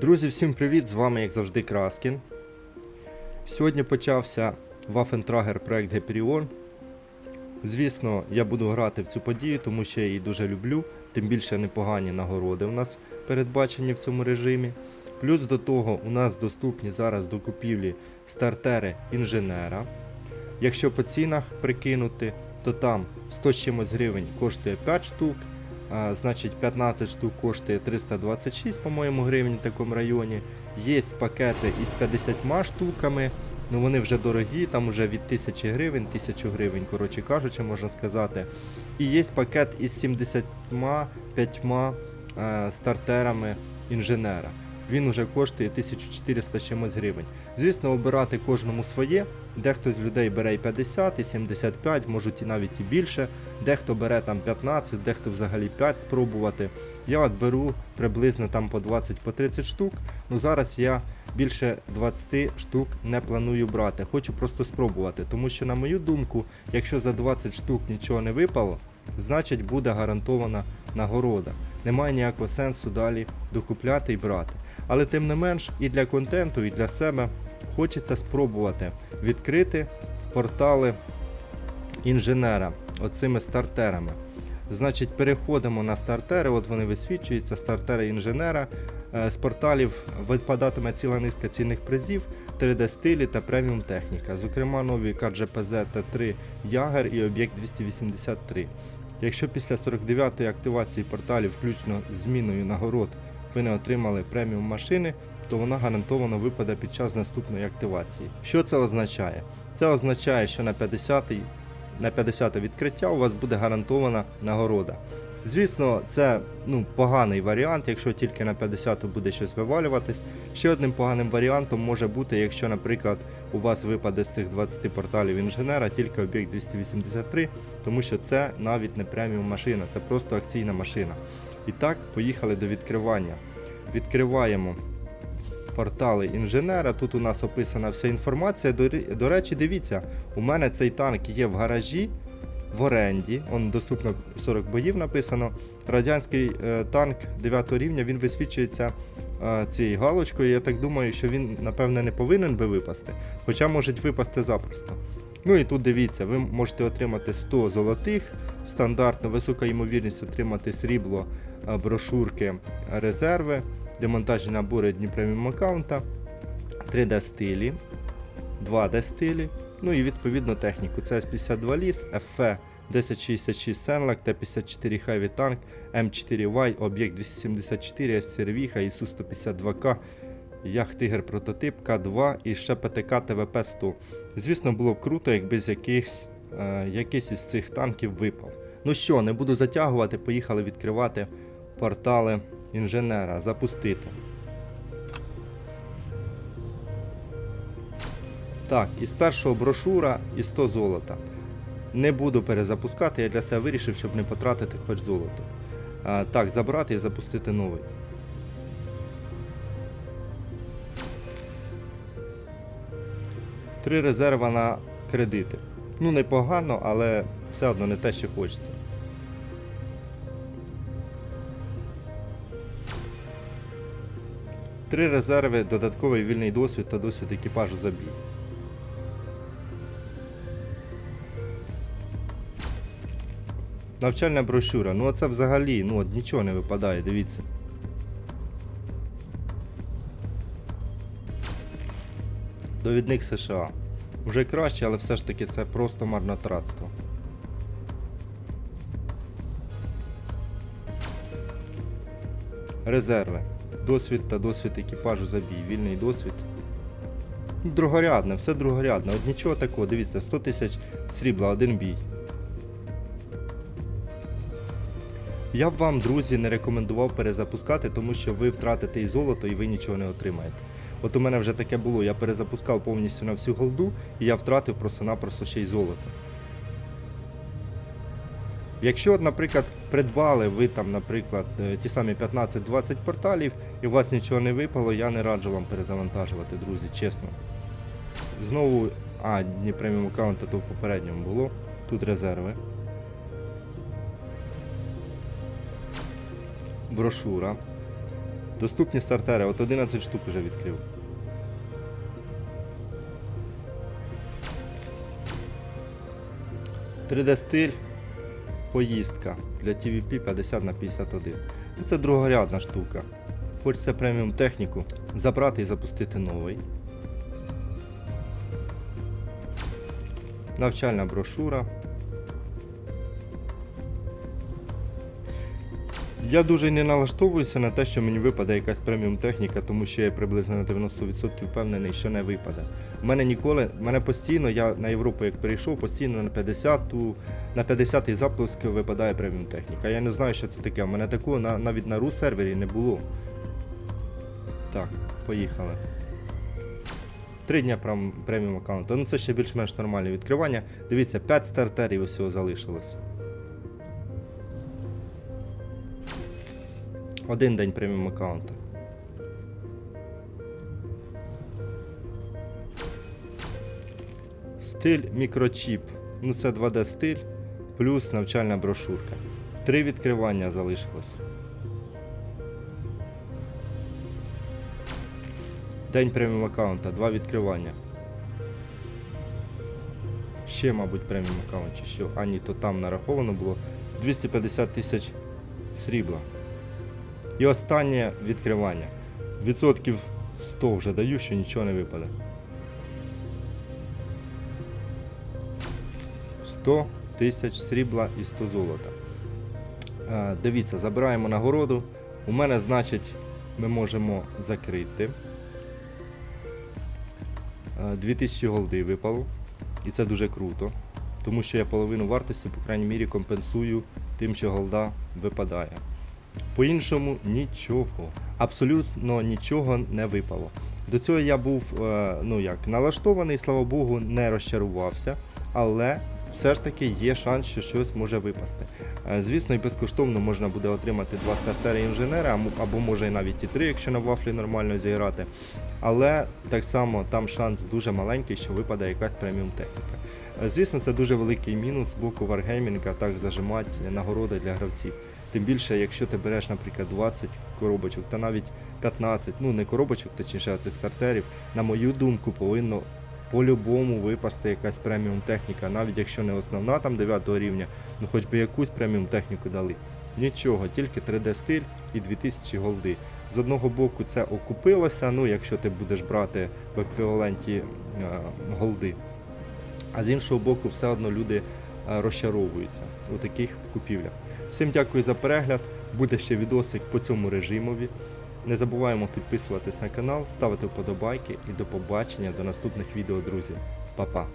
Друзі, всім привіт! З вами, як завжди, Краскін. Сьогодні почався Waffentrager проект Hyperion. Звісно, я буду грати в цю подію, тому що я її дуже люблю. Тим більше непогані нагороди у нас передбачені в цьому режимі. Плюс до того у нас доступні зараз до купівлі стартери інженера. Якщо по цінах прикинути, то там 100 чимось гривень коштує 5 штук, значить 15 штук коштує 326, по-моєму, гривень в такому районі. Є пакети із 50 штуками, ну вони вже дорогі, там вже від 1000 гривень, 1000 гривень, коротше кажучи, можна сказати. І є пакет із 75 е, стартерами інженера. Він уже коштує 1400 чимось гривень. Звісно, обирати кожному своє. Дехто з людей бере і 50, і 75, можуть і навіть і більше. Дехто бере там 15, дехто взагалі 5 спробувати. Я от беру приблизно там по 20 по 30 штук. Ну зараз я більше 20 штук не планую брати. Хочу просто спробувати. Тому що, на мою думку, якщо за 20 штук нічого не випало, значить буде гарантована нагорода. Немає ніякого сенсу далі докупляти і брати. Але тим не менш, і для контенту, і для себе хочеться спробувати відкрити портали інженера оцими стартерами. Значить, переходимо на стартери, от вони висвічуються, стартери інженера. Е, З порталів випадатиме ціла низка цінних призів, 3D стилі та преміум техніка. Зокрема, нові КДЖПЗ Т3 Ягер і об'єкт 283. Якщо після 49-ї активації порталів, включно з зміною нагород, ви не отримали преміум машини, то вона гарантовано випаде під час наступної активації. Що це означає? Це означає, що на 50-й на 50 відкриття у вас буде гарантована нагорода. Звісно, це ну, поганий варіант, якщо тільки на 50 буде щось вивалюватись. Ще одним поганим варіантом може бути, якщо, наприклад, у вас випаде з тих 20 порталів інженера тільки об'єкт 283, тому що це навіть не преміум машина, це просто акційна машина. І так, поїхали до відкривання. Відкриваємо портали інженера. Тут у нас описана вся інформація. До, речі, дивіться, у мене цей танк є в гаражі. В оренді, он доступно 40 боїв написано. Радянський е, танк 9 рівня він висвічується е, цією галочкою. Я так думаю, що він, напевне, не повинен би випасти, хоча можуть випасти запросто. Ну і тут дивіться, ви можете отримати 100 золотих, стандартно висока ймовірність отримати срібло, е, брошурки, резерви, демонтажні набори Дні преміум аккаунта, 3D стилі, 2D стилі, ну і відповідно техніку. Це С-52 ліс, ФФ 1066 Сенлак, Т-54 Heavy Tank, М4Y, об'єкт 274, Сервіха, ІСУ-152К, Ях Тигр прототип К2 і ще ПТК ТВП-100. Звісно, було б круто, якби з якихось, е, якийсь із цих танків випав. Ну що, не буду затягувати, поїхали відкривати портали інженера, запустити. Так, із першого брошура і 100 золота. Не буду перезапускати, я для себе вирішив, щоб не потратити хоч золото. А, так, забрати і запустити новий. Три резерва на кредити. Ну, непогано, але все одно не те, що хочеться. Три резерви, додатковий вільний досвід та досвід екіпажу забій. Навчальна брошура. Ну це взагалі, ну от нічого не випадає, дивіться. Довідник США. Вже краще, але все ж таки це просто марнотратство. Резерви. Досвід та досвід екіпажу забій. Вільний досвід. Другорядне, все другорядне. От нічого такого, дивіться, 100 тисяч срібла, один бій. Я б вам, друзі, не рекомендував перезапускати, тому що ви втратите і золото, і ви нічого не отримаєте. От у мене вже таке було, я перезапускав повністю на всю голду, і я втратив просто-напросто ще й золото. Якщо, наприклад, придбали ви там, наприклад, е, ті самі 15-20 порталів і у вас нічого не випало, я не раджу вам перезавантажувати, друзі, чесно. Знову, а, Дні преміум аккаунта то в попередньому було. Тут резерви. Брошура. Доступні стартери, от 11 штук вже відкрив. – 3D стиль, поїздка для TVP 50 на 51. Ну, Це другорядна штука. Хочеться преміум техніку забрати і запустити новий. Навчальна брошура. Я дуже не налаштовуюся на те, що мені випаде якась преміум техніка, тому що я приблизно на 90% впевнений, що не випаде. У мене ніколи, мене постійно, я на Європу як перейшов, постійно на 50-ту, на 50-й запуск випадає преміум техніка. Я не знаю, що це таке. У мене такого на, навіть на ру сервері не було. Так, поїхали. Три дня преміум аккаунту. Ну це ще більш-менш нормальне відкривання. Дивіться, 5 стартерів усього залишилось. Один день преміум аккаунту. Стиль мікрочіп. Ну це 2D стиль плюс навчальна брошурка. Три відкривання залишилось. День преміум аккаунта, два відкривання. Ще, мабуть, преміум аккаунт чи що. А ні, то там нараховано було 250 тисяч срібла. І останнє відкривання. Відсотків 100 вже даю, що нічого не випаде. 100 тисяч срібла і 100 золота. Е, Дивіться, забираємо нагороду. У мене, значить, ми можемо закрити. Е, 2000 голди випало. І це дуже круто. Тому що я половину вартості, по крайній мірі, компенсую тим, що голда випадає. По-іншому нічого. Абсолютно нічого не випало. До цього я був е, ну як, налаштований, слава Богу, не розчарувався, але все ж таки є шанс, що щось може випасти. Е, Звісно, і безкоштовно можна буде отримати два стартери інженера, або- може і навіть і три, якщо на вафлі нормально зіграти. Але так само там шанс дуже маленький, що випаде якась преміум техніка. Е, Звісно, це дуже великий мінус з боку Wargaming, так зажимати нагороди для гравців. Тим більше, якщо ти береш, наприклад, 20 коробочок та навіть 15, ну не коробочок, точніше, а цих стартерів, на мою думку, повинно по-любому випасти якась преміум техніка, навіть якщо не основна там 9 рівня, ну хоч би якусь преміум техніку дали. Нічого, тільки 3D стиль і 2000 голди. З одного боку це окупилося, ну якщо ти будеш брати в еквіваленті е, голди. А з іншого боку, все одно люди розчаровуються у таких купівлях. Всім дякую за перегляд. Буде ще відосик по цьому режимові. Не забуваємо підписуватись на канал, ставити вподобайки і до побачення до наступних відео, друзі. Па-па!